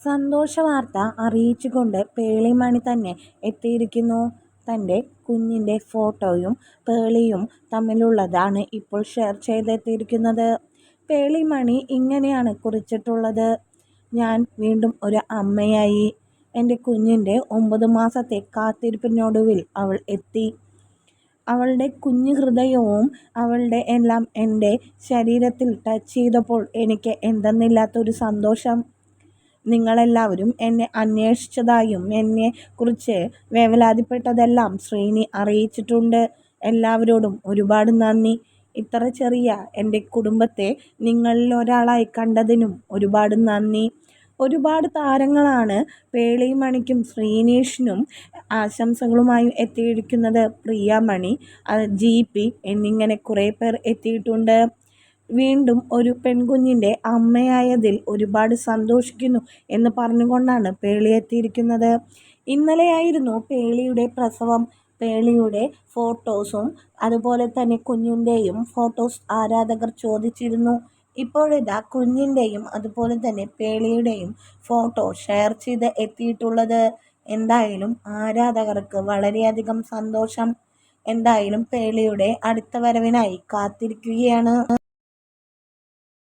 സന്തോഷ വാർത്ത അറിയിച്ചുകൊണ്ട് പേളിമണി തന്നെ എത്തിയിരിക്കുന്നു. തന്റെ കുഞ്ഞിന്റെ ഫോട്ടോയും പേളിയും തമ്മിലുള്ളതാണ് ഇപ്പോൾ ഷെയർ ചെയ്തെത്തിയിരിക്കുന്നത്. പേളിമണി ഇങ്ങനെയാണ് കുറിച്ചിട്ടുള്ളത്. ഞാൻ വീണ്ടും ഒരു അമ്മയായി. എന്റെ കുഞ്ഞിന്റെ ഒമ്പത് മാസത്തെ കാത്തിരിപ്പിനൊടുവിൽ അവൾ എത്തി. അവളുടെ കുഞ്ഞു ഹൃദയവും അവളുടെ എല്ലാം എന്റെ ശരീരത്തിൽ ടച്ച് ചെയ്തപ്പോൾ എനിക്ക് എന്തെന്നില്ലാത്തൊരു സന്തോഷം. നിങ്ങളെല്ലാവരും എന്നെ അന്വേഷിച്ചതായും എന്നെക്കുറിച്ച് വേവലാതിപ്പെട്ടതെല്ലാം ശ്രീനി അറിയിച്ചിട്ടുണ്ട്. എല്ലാവരോടും ഒരുപാട് നന്ദി. ഇത്ര ചെറിയ എന്റെ കുടുംബത്തെ നിങ്ങളിലൊരാളായി കണ്ടതിനും ഒരുപാട് നന്ദി. ഒരുപാട് താരങ്ങളാണ് പേളിമണിക്കും ശ്രീനേഷിനും ആശംസകളുമായി എത്തിയിരിക്കുന്നത്. പ്രിയമണി, ജി പി എന്നിങ്ങനെ കുറേ പേർ എത്തിയിട്ടുണ്ട്. വീണ്ടും ഒരു പെൺകുഞ്ഞിന്റെ അമ്മയായതിൽ ഒരുപാട് സന്തോഷിക്കുന്നു എന്ന് പറഞ്ഞുകൊണ്ടാണ് പേളി എത്തിയിരിക്കുന്നത്. ഇന്നലെയായിരുന്നു പേളിയുടെ പ്രസവം. പേളിയുടെ ഫോട്ടോസും അതുപോലെ തന്നെ കുഞ്ഞിന്റെയും ഫോട്ടോസ് ആരാധകർ ചോദിച്ചിരുന്നു. ഇപ്പോഴിതാ കുഞ്ഞിന്റെയും അതുപോലെ തന്നെ പേളിയുടെയും ഫോട്ടോ ഷെയർ ചെയ്ത് എത്തിയിട്ടുള്ളത്. എന്തായാലും ആരാധകർക്ക് വളരെയധികം സന്തോഷം. എന്തായാലും പേളിയുടെ അടുത്ത വരവിനായി കാത്തിരിക്കുകയാണ്.